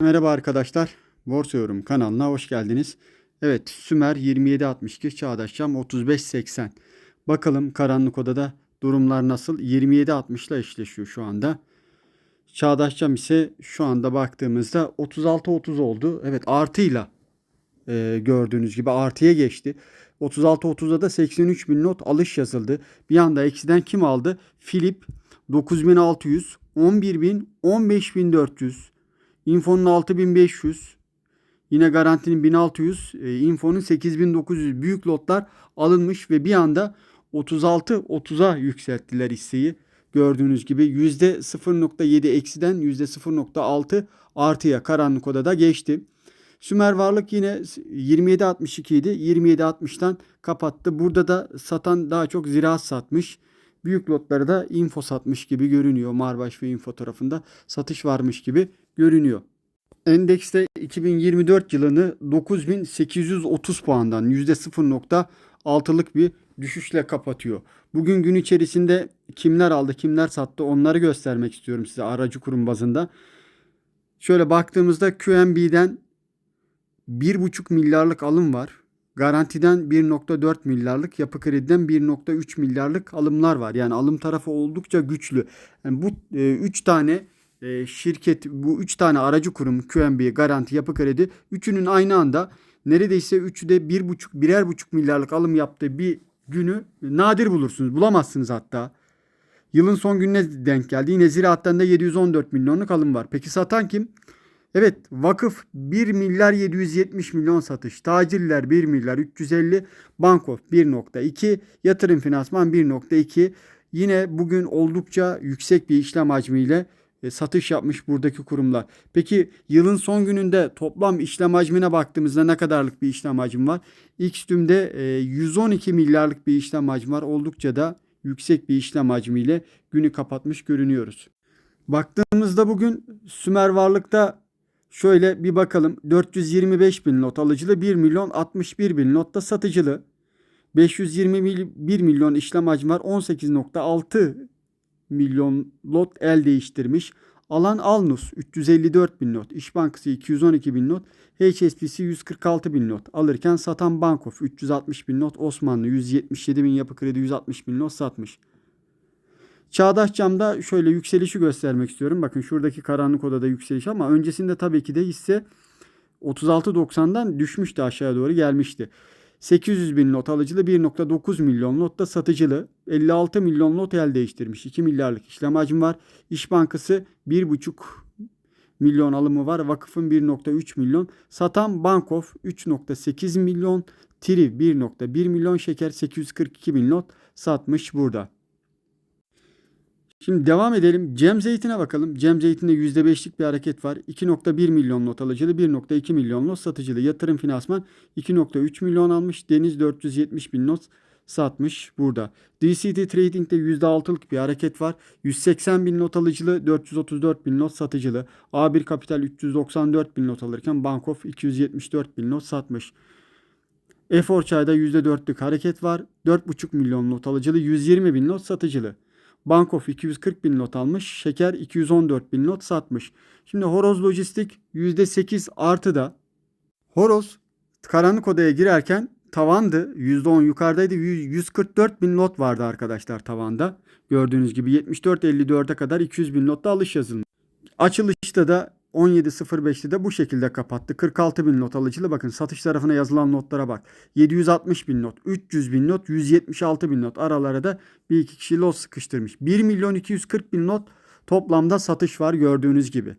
Merhaba arkadaşlar. Borsa Yorum kanalına hoş geldiniz. Evet Sümer 2762 Çağdaş Cam 3580. Bakalım karanlık odada durumlar nasıl? 2760 ile eşleşiyor şu anda. Çağdaş Cam ise şu anda baktığımızda 36-30 oldu. Evet artıyla e, gördüğünüz gibi artıya geçti. 36-30'da da 83 bin not alış yazıldı. Bir anda eksiden kim aldı? Philip 9600, 11000, 15400. Info'nun 6500. Yine garantinin 1600. E, Info'nun 8900 büyük lotlar alınmış ve bir anda 36-30'a yükselttiler hisseyi. Gördüğünüz gibi %0.7 eksiden %0.6 artıya karanlık odada geçti. Sümer Varlık yine 27.62 idi. 27.60'tan kapattı. Burada da satan daha çok ziraat satmış. Büyük lotları da info satmış gibi görünüyor. Marbaş ve info tarafında satış varmış gibi görünüyor. Endekste 2024 yılını 9830 puandan %0.6'lık bir düşüşle kapatıyor. Bugün gün içerisinde kimler aldı, kimler sattı onları göstermek istiyorum size aracı kurum bazında. Şöyle baktığımızda QNB'den 1,5 milyarlık alım var. Garantiden 1.4 milyarlık, yapı krediden 1.3 milyarlık alımlar var. Yani alım tarafı oldukça güçlü. Yani bu 3 tane e, şirket, bu 3 tane aracı kurum, QNB, Garanti, Yapı Kredi, üçünün aynı anda neredeyse üçü de 1.5 birer buçuk milyarlık alım yaptığı bir günü nadir bulursunuz. Bulamazsınız hatta. Yılın son gününe denk geldi. Yine ziraattan da 714 milyonluk alım var. Peki satan kim? Evet vakıf 1 milyar 770 milyon satış. Tacirler 1 milyar 350. Bankof 1.2. Yatırım finansman 1.2. Yine bugün oldukça yüksek bir işlem hacmiyle e, satış yapmış buradaki kurumlar. Peki yılın son gününde toplam işlem hacmine baktığımızda ne kadarlık bir işlem hacmi var? Xtüm'de e, 112 milyarlık bir işlem hacmi var. Oldukça da yüksek bir işlem hacmiyle günü kapatmış görünüyoruz. Baktığımızda bugün Sümer Varlık'ta Şöyle bir bakalım. 425 bin lot alıcılı 1 milyon 61 bin lot da satıcılı. 521 milyon işlem hacmi var. 18.6 milyon lot el değiştirmiş. Alan Alnus 354 bin not. İş Bankası 212 bin not. HSBC 146 bin not. Alırken satan Bankof 360 bin not. Osmanlı 177 bin yapı kredi 160 bin not satmış. Çağdaş camda şöyle yükselişi göstermek istiyorum. Bakın şuradaki karanlık odada yükseliş ama öncesinde tabii ki de hisse 36.90'dan düşmüştü aşağıya doğru gelmişti. 800 bin lot alıcılı 1.9 milyon lot da satıcılı 56 milyon lot el değiştirmiş 2 milyarlık işlem hacmi var. İş Bankası 1.5 milyon alımı var. Vakıfın 1.3 milyon. Satan Bankof 3.8 milyon. Triv 1.1 milyon şeker 842 bin lot satmış burada. Şimdi devam edelim. Cem Zeytin'e bakalım. Cem Zeytin'de %5'lik bir hareket var. 2.1 milyon not alıcılı, 1.2 milyon not satıcılı. Yatırım finansman 2.3 milyon almış. Deniz 470 bin not satmış burada. DCT Trading'de %6'lık bir hareket var. 180 bin not alıcılı, 434 bin not satıcılı. A1 Kapital 394 bin not alırken Bankof 274 bin not satmış. Efor Çay'da %4'lük hareket var. 4.5 milyon not alıcılı, 120 bin not satıcılı. Bankof 240 bin not almış. Şeker 214 bin not satmış. Şimdi Horoz Lojistik %8 artı da. Horoz karanlık odaya girerken tavandı. %10 yukarıdaydı. 144 bin lot vardı arkadaşlar tavanda. Gördüğünüz gibi 74.54'e kadar 200 bin lotta alış yazılmış. Açılışta da 17.05'te de bu şekilde kapattı. 46 bin not alıcılı bakın satış tarafına yazılan notlara bak. 760 bin not, 300 bin not, 176 bin not aralara da bir iki kişi lot sıkıştırmış. 1 milyon 240 bin not toplamda satış var gördüğünüz gibi.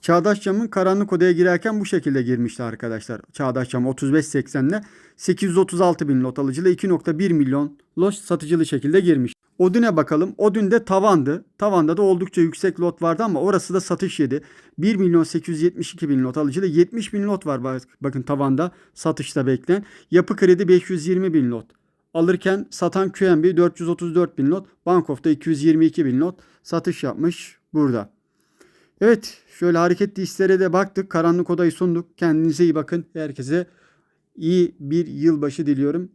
Çağdaş Cam'ın karanlık odaya girerken bu şekilde girmişti arkadaşlar. Çağdaş Cam 35.80'le 836 bin lot alıcılı 2.1 milyon lot satıcılı şekilde girmiş. Odin'e bakalım. Odin de tavandı. Tavanda da oldukça yüksek lot vardı ama orası da satış yedi. 1 milyon 872 bin lot alıcılı 70 bin lot var bakın tavanda satışta bekleyen. Yapı kredi 520 bin lot. Alırken satan QNB 434 bin lot. Bankof'ta 222 bin lot satış yapmış burada. Evet şöyle hareketli hislere de baktık. Karanlık odayı sunduk. Kendinize iyi bakın. Herkese iyi bir yılbaşı diliyorum.